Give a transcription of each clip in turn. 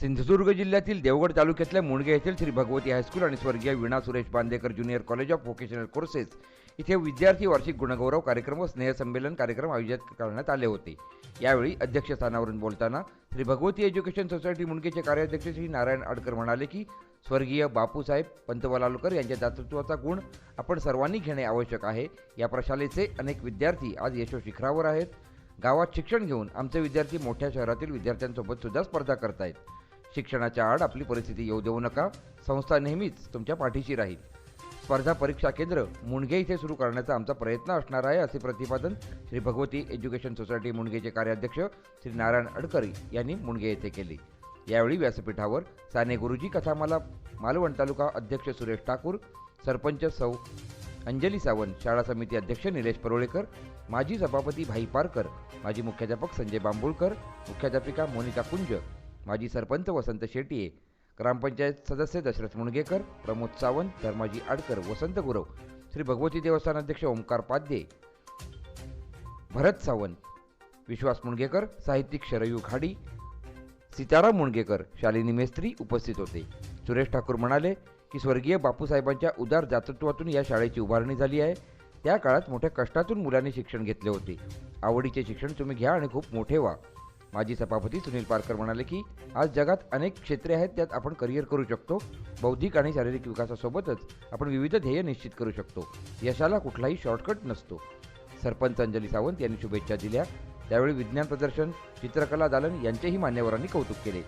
सिंधुदुर्ग जिल्ह्यातील देवगड तालुक्यातल्या मुणगे येथील श्री भगवती हायस्कूल आणि स्वर्गीय Veena Suresh Bandekar junior college of vocational courses इथे विद्यार्थी वार्षिक गुणगौरव कार्यक्रम व स्नेहसंमेलन कार्यक्रम आयोजित करण्यात आले होते. यावेळी अध्यक्षस्थानावरून बोलताना श्री भगवती एज्युकेशन सोसायटी मुणगेचे कार्याध्यक्ष श्री नारायण आडकर म्हणाले की स्वर्गीय बापूसाहेब पंतवलालकर यांच्या दातृत्वाचा गुण आपण सर्वांनी घेणे आवश्यक आहे. या प्रशालेचे अनेक विद्यार्थी आज यशोशिखरावर आहेत. गावात शिक्षण घेऊन आमचे विद्यार्थी मोठ्या शहरातील विद्यार्थ्यांसोबत सुद्धा स्पर्धा करतायत. शिक्षणाच्या आड आपली परिस्थिती येऊ देऊ नका. संस्था नेहमीच तुमच्या पाठीशी राहील. स्पर्धा परीक्षा केंद्र मुणगे इथे सुरू करण्याचा आमचा प्रयत्न असणार आहे असे प्रतिपादन श्री भगवती एज्युकेशन सोसायटी मुणगेचे कार्याध्यक्ष श्री नारायण अडकरी यांनी मुणगे येथे केले. यावेळी व्यासपीठावर साने गुरुजी कथामाला मालवण तालुका अध्यक्ष सुरेश ठाकूर सरपंच सौ अंजली सावंत शाळा समिती अध्यक्ष निलेश परोळेकर माजी सभापती भाई पारकर माजी मुख्याध्यापक संजय बांबुळकर मुख्याध्यापिका मोनिका कुंज माजी सरपंच वसंत शेटिये ग्रामपंचायत सदस्य दशरथ मुणगेकर प्रमोद सावंत धर्माजी आडकर वसंत गुरव श्री भगवती देवस्थान अध्यक्ष ओंकार पाध्ये भरत सावंत विश्वास मुणगेकर साहित्यिक शरयू घाडी सीताराम मुणगेकर शालिनी मेस्त्री उपस्थित होते. सुरेश ठाकूर म्हणाले की स्वर्गीय बापूसाहेबांच्या उदार जातृत्वातून या शाळेची उभारणी झाली आहे. त्या काळात मोठ्या कष्टातून मुलांनी शिक्षण घेतले होते. आवडीचे शिक्षण तुम्ही घ्या आणि खूप मोठे व्हा. माजी सभापती सुनील पारकर म्हणाले की आज जगात अनेक क्षेत्रे आहेत त्यात आपण करिअर करू शकतो. बौद्धिक आणि शारीरिक विकासासोबतच आपण विविध ध्येय निश्चित करू शकतो. यशाला कुठलाही शॉर्टकट नसतो. सरपंच अंजली सावंत यांनी शुभेच्छा दिल्या. त्यावेळी विज्ञान प्रदर्शन चित्रकला दालन यांचेही मान्यवरांनी कौतुक केले.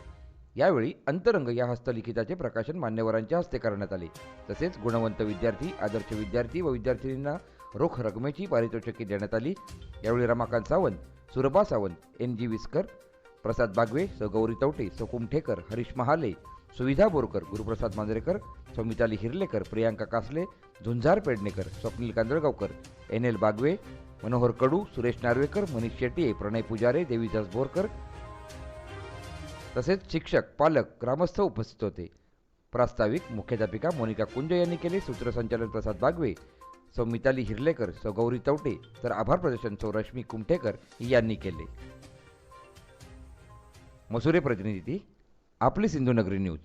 यावेळी अंतरंग या हस्तलिखिताचे प्रकाशन मान्यवरांच्या हस्ते करण्यात आले. तसेच गुणवंत विद्यार्थी आदर्श विद्यार्थी व विद्यार्थिनींना रोख रकमेची पारितोषिके देण्यात आली. यावेळी Ramakant Sawant Surabha Sawant N G Viskar Prasad Bagwe Sau Gauri Tawate Sau Kumthekar Harish Mahale Suvidha Borkar Guruprasad Manjrekar Saumitali Hirlekar Priyanka Kasle Zunjar Pednekar Swapnil Kandalgaonkar N L Bagwe Manohar Kadu Suresh Narvekar Manish Shetye Pranay Pujare Devidas Borkar तसेच शिक्षक पालक ग्रामस्थ उपस्थित होते. प्रास्ताविक मुख्याध्यापिका मोनिका कुंज यांनी केले सूत्रसंचालन प्रसाद बागवे सौ मिताली हिरलेकर सौ गौरी तवटे तर आभार प्रदर्शन सौ रश्मी कुमठेकर यांनी केले. मसुरे प्रतिनिधी आपली सिंधुनगरी न्यूज.